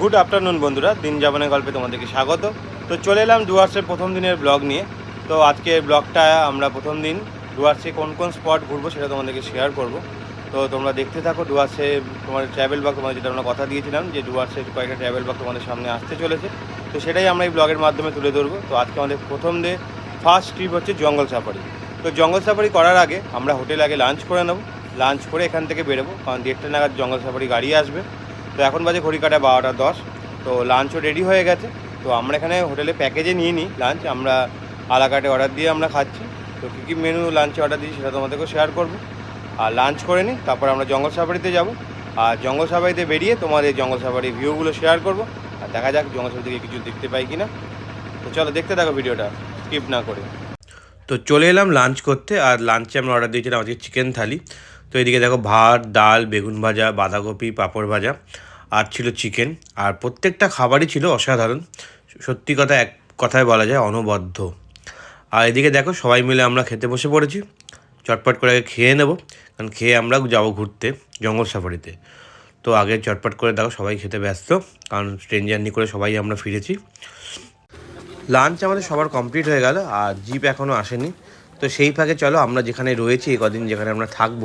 Good afternoon বন্ধুরা। দিন যাপনের গল্পে তোমাদেরকে স্বাগত। তো চলে এলাম ডুয়ার্সের প্রথম দিনের ব্লগ নিয়ে। তো আজকে ব্লগটা আমরা প্রথম দিন ডুয়ার্সে কোন কোন স্পট ঘুরবো সেটা তোমাদেরকে শেয়ার করব। তো তোমরা দেখতে থাকো ডুয়ার্সে তোমাদের ট্রাভেল ব্লগ তোমাদের যেটা আমরা কথা দিয়েছিলাম যে ডুয়ার্সের কয়েকটা ট্রাভেল ব্লগ তোমাদের সামনে আসতে চলেছে। তো সেটাই আমরা এই ব্লগের মাধ্যমে তুলে ধরবো। তো আজকে আমাদের প্রথম ডে ফার্স্ট ট্রিপ হচ্ছে জঙ্গল সাফারি তো জঙ্গল সাফারি করার আগে আমরা হোটেল আগে লাঞ্চ করে নেব। লাঞ্চ করে এখান থেকে বেরোবো। কারণ দেড়টা নাগাদ জঙ্গল সাফারি গাড়ি আসবে। এখন বাজে ঘড়ি কাটা বারোটা দশ। তো লাঞ্চও রেডি হয়ে গেছে। তো আমরা এখানে হোটেলে প্যাকেজে নিয়ে নিই লাঞ্চ আমরা আলাকাটে অর্ডার দিয়ে আমরা খাচ্ছি। তো কী কী মেনু লাঞ্চে অর্ডার দিই সেটা তোমাদেরকেও শেয়ার করব। আর লাঞ্চ করে নিই, তারপর আমরা জঙ্গল সাফারিতে যাব। আর জঙ্গল সাফারিতে বেরিয়ে তোমাদের জঙ্গল সাফারি ভিউগুলো শেয়ার করব। আর দেখা যাক জঙ্গল সাফারি থেকে কিছু দেখতে পাই কিনা। তো চলো দেখতে থাকো ভিডিওটা স্কিপ না করে। তো চলে এলাম লাঞ্চ করতে। আর লাঞ্চে আমরা অর্ডার দিয়েছিলাম আজকে চিকেন থালি তো এদিকে দেখো ভাত, ডাল, বেগুন ভাজা, বাঁধাকপি, পাঁপড় ভাজা, আর ছিল চিকেন। আর প্রত্যেকটা খাবারই ছিল অসাধারণ। সত্যি কথা, এক কথায় বলা যায় অনবদ্য। আর এদিকে দেখো সবাই মিলে আমরা খেতে বসে পড়েছি। চটপট করে আগে খেয়ে নেব, কারণ খেয়ে আমরা যাব ঘুরতে, জঙ্গল সাফারিতে। তো আগে চটপট করে দেখো সবাই খেতে ব্যস্ত, কারণ ট্রেন জার্নি করে সবাই আমরা ফিরেছি। লাঞ্চ আমাদের সবার কমপ্লিট হয়ে গেল, আর জিপ এখনও আসেনি। তো সেই ফাঁকে চলো, আমরা যেখানে রয়েছি, এই কদিন যেখানে আমরা থাকব,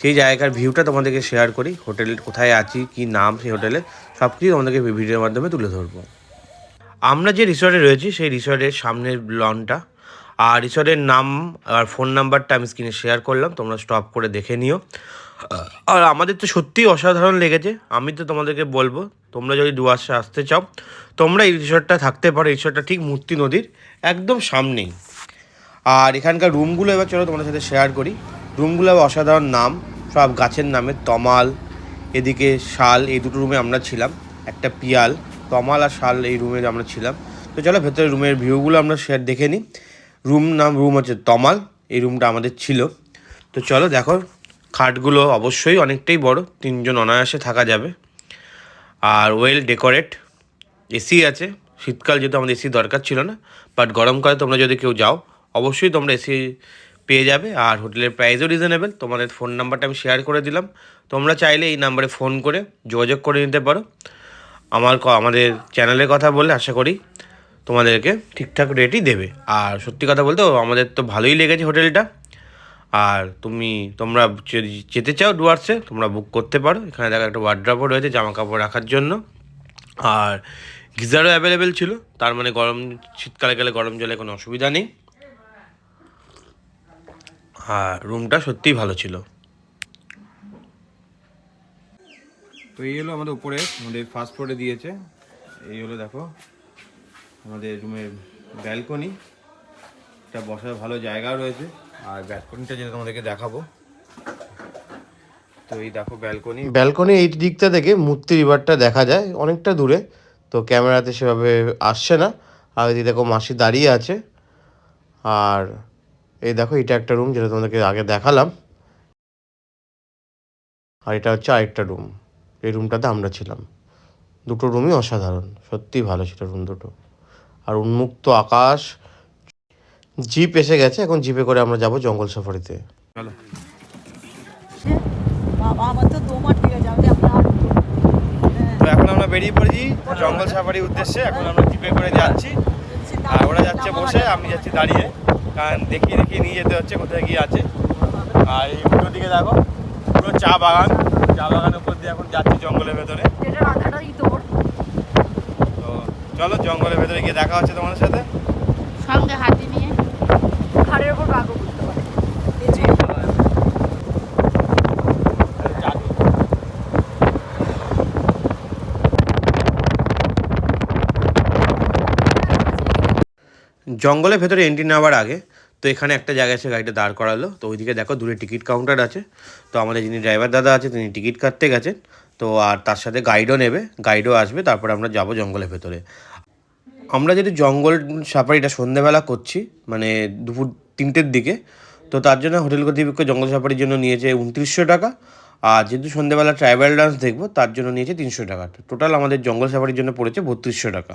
সেই জায়গার ভিউটা তোমাদেরকে শেয়ার করি হোটেল কোথায় আছি, কি নাম, সেই হোটেলে সব কিছু তোমাদেরকে ভিডিওর মাধ্যমে তুলে ধরবো। আমরা যে রিসর্টে রয়েছি, সেই রিসর্টের সামনের লনটা আর রিসর্টের নাম আর ফোন নাম্বারটা আমি স্ক্রিনে শেয়ার করলাম, তোমরা স্টপ করে দেখে নিও। আর আমাদের তো সত্যিই অসাধারণ লেগেছে, আমি তো তোমাদেরকে বলব, তোমরা যদি ডুয়ার্সে আসতে চাও, তোমরা এই রিসর্টটা থাকতে পারো রিসর্টটা ঠিক মূর্তি নদীর একদম সামনেই। আর এখানকার রুমগুলো এবার চলো তোমাদের সাথে শেয়ার করি। রুমগুলো এবার অসাধারণ নাম। সব গাছের নামে তমাল, এদিকে শাল, এই দুটো রুমে আমরা ছিলাম। একটা পিয়াল, তমাল আর শাল এই রুমে আমরা ছিলাম। তো চলো ভেতরে রুমের ভিউগুলো আমরা শেয়ার দেখে নিই। রুম নাম রুম হচ্ছে তমাল। এই রুমটা আমাদের ছিল। তো চলো দেখো, খাটগুলো অবশ্যই অনেকটাই বড়। তিনজন অনায়াসে থাকা যাবে। আর ওয়েল ডেকোরেট এসি আছে। শীতকাল যেহেতু আমাদের এসি দরকার ছিল না বাট গরমকালে তোমরা যদি কেউ যাও অবশ্যই তোমরা এসি পেয়ে যাবে আর হোটেলের প্রাইসও রিজনেবল তোমাদের ফোন নাম্বারটা আমি শেয়ার করে দিলাম। তোমরা চাইলে এই নাম্বারে ফোন করে যোগাযোগ করে নিতে পারো। আমার আমাদের চ্যানেলের কথা বলে আশা করি তোমাদেরকে ঠিকঠাক রেটই দেবে। আর সত্যি কথা বলতে আমাদের তো ভালোই লেগেছে হোটেলটা। আর তুমি, তোমরা যেতে চাও ডুয়ার্সে তোমরা বুক করতে পারো। এখানে দেখো একটা ওয়ার্ড্রপও রয়েছে জামা কাপড় রাখার জন্য। আর গিজারও অ্যাভেলেবেল ছিল। তার মানে গরম, শীতকালে গেলে গরম জলে কোনো অসুবিধা নেই। আর রুমটা সত্যিই ভালো ছিল। তো এই হলো আমাদের উপরে আমাদের ফার্স্ট ফ্লোরে দিয়েছে। এই হলো দেখো আমাদের রুমের ব্যালকনি একটা বসার ভালো জায়গা রয়েছে। আর ব্যালকনিটা যেটা তোমাদেরকে দেখাবো। তো এই দেখো ব্যালকনি ব্যালকনি এই দিকটা থেকে মূর্তি রিভারটা দেখা যায় অনেকটা দূরে। তো ক্যামেরাতে সেভাবে আসছে না। আর এদিকে দেখো মাসি দাঁড়িয়ে আছে। আর এই দেখো এটা একটা রুম যেটা তোমাদেরকে আগে দেখালাম। আর এটা হচ্ছে আরেকটা রুম এই রুমটাতে আমরা ছিলাম। দুটো রুমই অসাধারণ সত্যিই ভালো ছিল রুম দুটো। আর উন্মুক্ত আকাশ জিপ এসে গেছে এখন জিপে করে আমরা যাব জঙ্গল সাফারিতে তো এখন আমরা বেরিয়ে পড়েছি জঙ্গল সাফারির উদ্দেশ্যে এখন আমরা জিপে করে যাচ্ছি। আর ওরা যাচ্ছে বসে আমি যাচ্ছি দাঁড়িয়ে। কারণ দেখিয়ে দেখিয়ে নিয়ে যেতে হচ্ছে কোথায় গিয়ে আছে। আর এই পুরো দিকে দেখো পুরো চা বাগান। চা বাগানের উপর দিয়ে এখন যাচ্ছি জঙ্গলের ভেতরে। তো চলো জঙ্গলের ভেতরে গিয়ে দেখা হচ্ছে তোমাদের সাথে। সঙ্গে হাতি নিয়ে। ঘাড়ের ওপর বাঘও বুঝতে পারে। জঙ্গলের ভেতরে এন্ট্রি নেওয়ার আগে তো এখানে একটা জায়গায় এসে গাড়িটা দাঁড় করালো। তো ওইদিকে দেখো দূরে টিকিট কাউন্টার আছে। তো আমাদের যিনি ড্রাইভার দাদা আছে, তিনি টিকিট কাটতে গেছেন। তো আর তার সাথে গাইডও নেবে। গাইডও আসবে, তারপর আমরা যাব জঙ্গলের ভেতরে। আমরা যদি জঙ্গল সাফারিটা সন্ধেবেলা করছি মানে দুপুর তিনটের দিকে, তো তার জন্য হোটেল কর্তৃপক্ষ জঙ্গল সাফারির জন্য নিয়েছে উনত্রিশশো টাকা। আর যেহেতু সন্ধ্যেবেলা ট্রাইবাল ডান্স দেখব, তার জন্য নিয়েছে তিনশো টাকা। টোটাল আমাদের জঙ্গল সাফারির জন্য পড়েছে বত্রিশশো টাকা।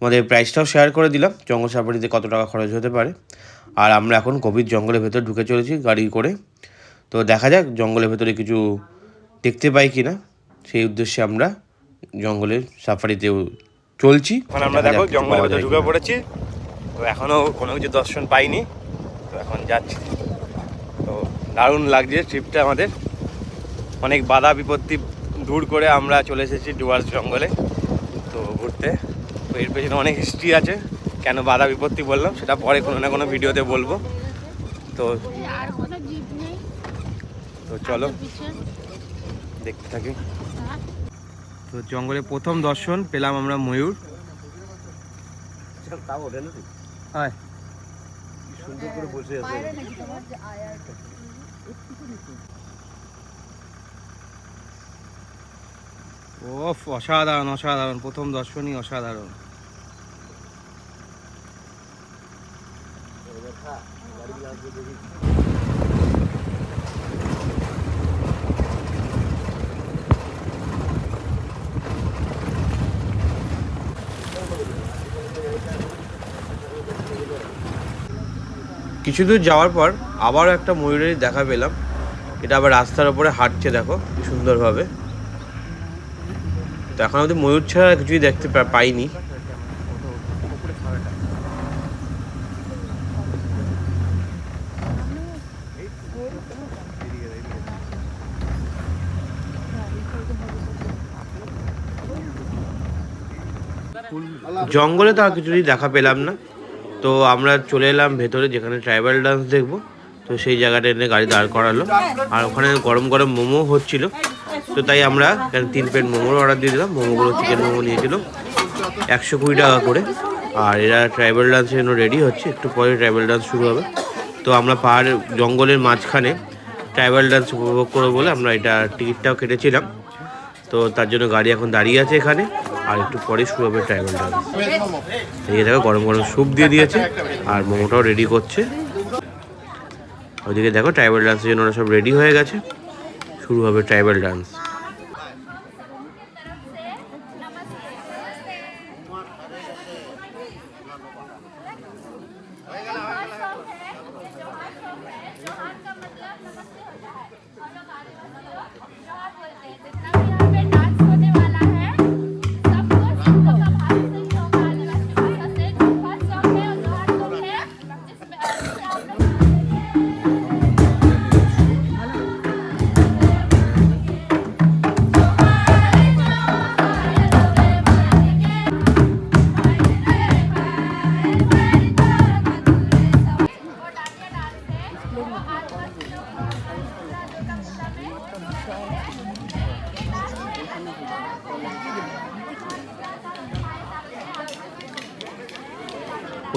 আমাদের প্রাইসটাও শেয়ার করে দিলাম। জঙ্গল সাফারিতে কত টাকা খরচ হতে পারে। আর আমরা এখন গভীর জঙ্গলের ভেতর ঢুকে চলেছি গাড়ি করে। তো দেখা যাক জঙ্গলের ভেতরে কিছু দেখতে পাই কি না। সেই উদ্দেশ্যে আমরা জঙ্গলের সাফারিতে চলছি। এখন আমরা দেখা জঙ্গলের যায় ঢুকে। পড়েছি। তো এখনও কোনো কিছু দর্শন পাইনি। তো এখন যাচ্ছি। তো দারুণ লাগছে ট্রিপটা আমাদের। অনেক বাধা বিপত্তি দূর করে আমরা চলে এসেছি ডুয়ার্স জঙ্গলে। তো ঘুরতে। তো এর পেছনে অনেক হিস্ট্রি আছে। কেন বাধা বিপত্তি বললাম সেটা পরে কোনো না কোনো ভিডিওতে বলব। তো তো চলো দেখতে থাকি। তো জঙ্গলে প্রথম দর্শন পেলাম আমরা ময়ূর। হয়। ওফ অসাধারণ অসাধারণ প্রথম দর্শনই অসাধারণ। কিছু দূর যাওয়ার পর আবারও একটা ময়ূরের দেখা পেলাম। এটা আবার রাস্তার ওপরে হাঁটছে, দেখো সুন্দরভাবে। তো এখন আমাদের ময়ূর ছাড়া কিছুই দেখতে পাইনি। জঙ্গলে তো আর কিছুই দেখা পেলাম না। তো আমরা চলে এলাম ভেতরে, যেখানে ট্রাইবাল ডান্স দেখব। তো সেই জায়গাটা এনে গাড়ি দাঁড় করালো। আর ওখানে গরম গরম মোমো হচ্ছিল। তো তাই আমরা তিন প্লেট মোমোর অর্ডার দিয়ে দিলাম। মোমোগুলো চিকেন মোমো নিয়েছিল। একশো কুড়ি টাকা করে। আর এরা ট্রাইবাল ডান্সের জন্য রেডি হচ্ছে। একটু পরে ট্রাইবাল ডান্স শুরু হবে। তো আমরা পাহাড়, জঙ্গলের মাঝখানে ট্রাইবাল ডান্স উপভোগ করব বলে আমরা এটা টিকিটটাও কেটেছিলাম। তো তার জন্য গাড়ি এখন দাঁড়িয়ে আছে এখানে। আর একটু পরে শুরু হবে ট্রাইবেলটা এই দেখো গরম গরম স্যুপ দিয়ে দিয়েছে, আর মোমোটাও রেডি করছে। ওইদিকে দেখো ট্রাইবেল ডান্সের জন্য ওরা সব রেডি হয়ে গেছে। শুরু হবে ট্রাইবেল ডান্স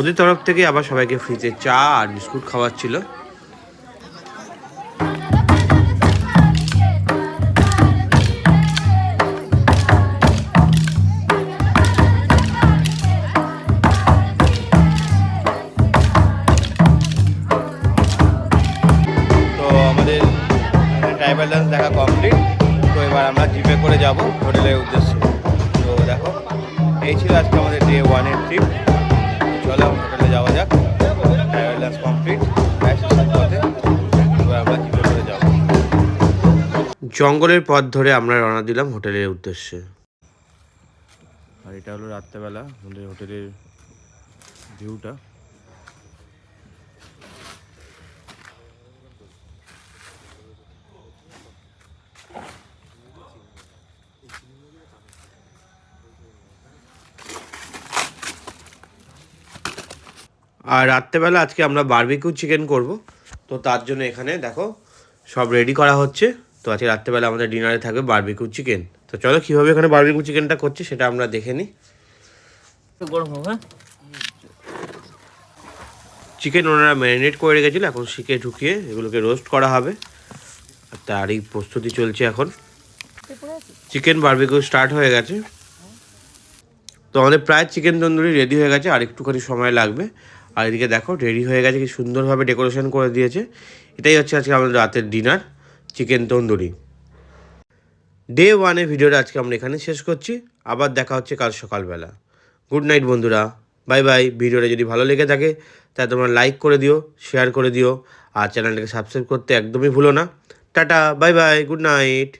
ওদের তরফ থেকে আবার সবাইকে ফ্রিতে চা আর বিস্কুট খাওয়াচ্ছিল। ট্রাইবাল ডান্স দেখা কমপ্লিট তো এবার আমরা জিপে করে যাব, হোটেলের উদ্দেশ্যে। তো দেখো, এই ছিল আজকে আমাদের ডে ওয়ানের ট্রিপ চলো হোটেলে যাওয়া যাক। ড্রাইভার কমপ্লিট পথে আমরা জিপে করে যাব। জঙ্গলের পথ ধরে আমরা রওনা দিলাম হোটেলের উদ্দেশ্যে। আর এটা হলো রাত্রেবেলা আমাদের হোটেলের ভিউটা আর রাত্রেবেলা আজকে আমরা বারবিকিউ চিকেন করব। তো তার জন্য এখানে দেখো সব রেডি করা হচ্ছে। তো আজকে রাত্রেবেলা আমাদের ডিনারে থাকবে বারবিকিউ চিকেন তো চলো কীভাবে এখানে বারবিকিউ চিকেনটা করছে সেটা আমরা দেখে নিই। চিকেন ওনারা ম্যারিনেট করে রেখেছিল এখন শিখে ঢুকিয়ে এগুলোকে রোস্ট করা হবে। আর তারই প্রস্তুতি চলছে এখন। চিকেন বারবিকিউ স্টার্ট হয়ে গেছে। তো আমাদের প্রায় চিকেন তন্দুরি রেডি হয়ে গেছে আর একটুখানি সময় লাগবে। আর এদিকে দেখো রেডি হয়ে গেছে, কি সুন্দরভাবে ডেকোরেশন করে দিয়েছে। এটাই হচ্ছে আজকে আমাদের রাতের ডিনার চিকেন তন্দুরি। ডে ওয়ানে ভিডিওটা আজকে আমরা এখানে শেষ করছি। আবার দেখা হচ্ছে কাল সকালবেলা। গুড নাইট বন্ধুরা। বাই বাই ভিডিওটা যদি ভালো লেগে থাকে, তাহলে তোমরা লাইক করে দিও শেয়ার করে দিও। আর চ্যানেলটাকে সাবস্ক্রাইব করতে একদমই ভুলো না। Tata bye bye good night